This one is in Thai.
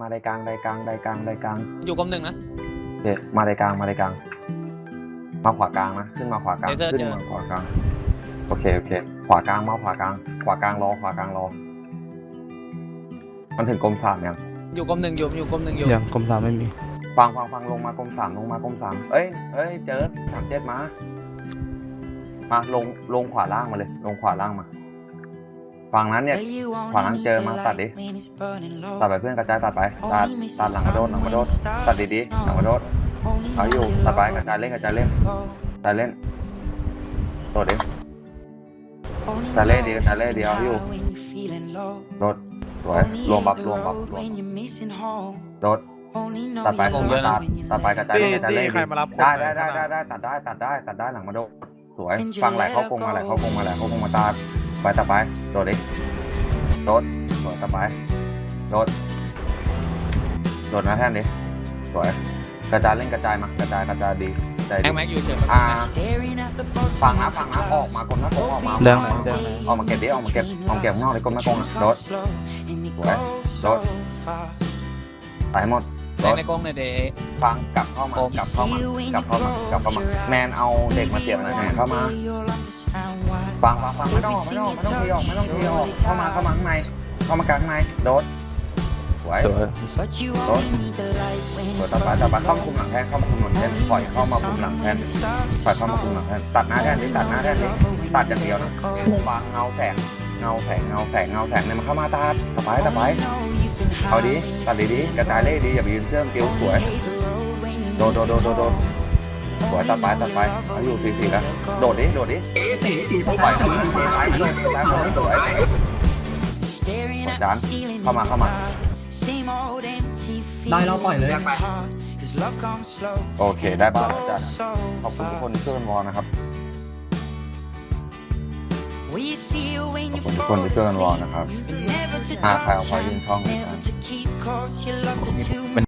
มาในกลางในกลางในกลางในกลางอยู่กลมหนึ่งนะ โอเคมาในกลางมาในกลาง มาขวากลางนะขึ้นมาขวากลางเลเซอร์ขึ้นเจอ มาขวากลางโอเคโอเค ขวากลางมาขวากลาง ขวากลางรอขวากลางรอมันถึงกรมสามยังอยู่กลมหนึ่งอยู่อยู่กลมหนึ่งอยู่ยังกรมสามไม่มีฟังฟังฟังลงมากรมสามลงมากรมสามเอ้ยเอ้ยเจอสามเจ็ดมามาลงลงขวาล่างมาเลย ลงขวาล่างมา ฝั่งนั้นเนี่ยขวาล่างเจอมาตัดดิตัดไปเพื่อนกระจายตัดไปตัดตัดหลังกระโดดหลังกระโดดตัดดีๆหลังกระโดดเอาอยู่ตัดไปกระจายเล่นกระจายเล่นกระจายเล่นโดดดิตาเล่ดีตาเล่ดีเอาอยู่โดดสวยรวมบับรวมบับรวมโดดตัดไปคงเยอะนะตัดตัดไปกระจายตีเล่นกระจายตีเล่นใครมารับผมได้หน่ได้อยได้ข้างหได้ลังได้ตัดได้ตัดได้ตัดได้หลังมาโดดสวยฟังไหลเข้ากงมาไหลเข้ากงมาไหลเข้ากงมาตัด ไปตัดไป โดดดิโดดสวยตัดไป โดด โดดนะแท่นดิสวยกระจายเล่นกระจายมากระจายกระจายดีใจแม็ดีกแม็กอยู่เฉยอ่าฟัฟังงนะนะฟัฟังงนะนะออออกกมามาคนนะผมออกมาเรื่องไหนเรื่องไหน ออกมาเก็บดิออกมาเก็บออกมาเก็บข้างนอกเลยก้มไม่กงนะโดดสวยโดดตายหมด แม็กในกลมเลยเดย์ฟังกลับเข้ามากลับเข้ามากลับเข้ามากลับเข้ามาแมนเอาเด็กมาเสียบนะแมนเข้ามาฟังฟังฟังไม่ต้องออกไม่ต้องออกไม่ต้องทีออกไม่ต้องทีออกเข้ามาเข้ามาข้างในเข้ามากลางข้างในโดดสวยสวยโดดสวยต่อไปต่อไปเข้ามาคุมหลังแทนเข้ามาคุมหลังแทนปล่อยเข้ามาคุมหลังแทนปล่อยเข้ามาคุมหลังแทนตัดหน้าแทนนี่ตัดหน้าแทนนี่ตัดอย่างเดียวนะฟังเงาแสงเงาแสงเงาแสงเงาแสงเนี่ยมันเข้ามาตัดต่อไปต่อไป เอาดีตัดดีๆกระจายเล่ดีอย่าไปยืนเชื่อมกิ้วสวยโดดโดดโดดโดดโดดสวยตัดไปตัดไปเอาอยู่สี่สี่แล้วโดดดิโดดดิปล่อยเข้ามาเทซ้ายโดดเทซ้ายโดดสวยจานเข้ามาเข้ามาได้แล้วปล่อยเลยโอเคได้บ้านแล้วจ้ะขอบคุณทุกคนที่ช่วยกันวอลนะครับ ขอบคุณทุกคนที่ช่วยกันวอลนะครับหาหาใคใครรเอาเอาไว้ไว้ยืยืนนช่ช่อองงเลเลยยจ้ะจ้ะเป็น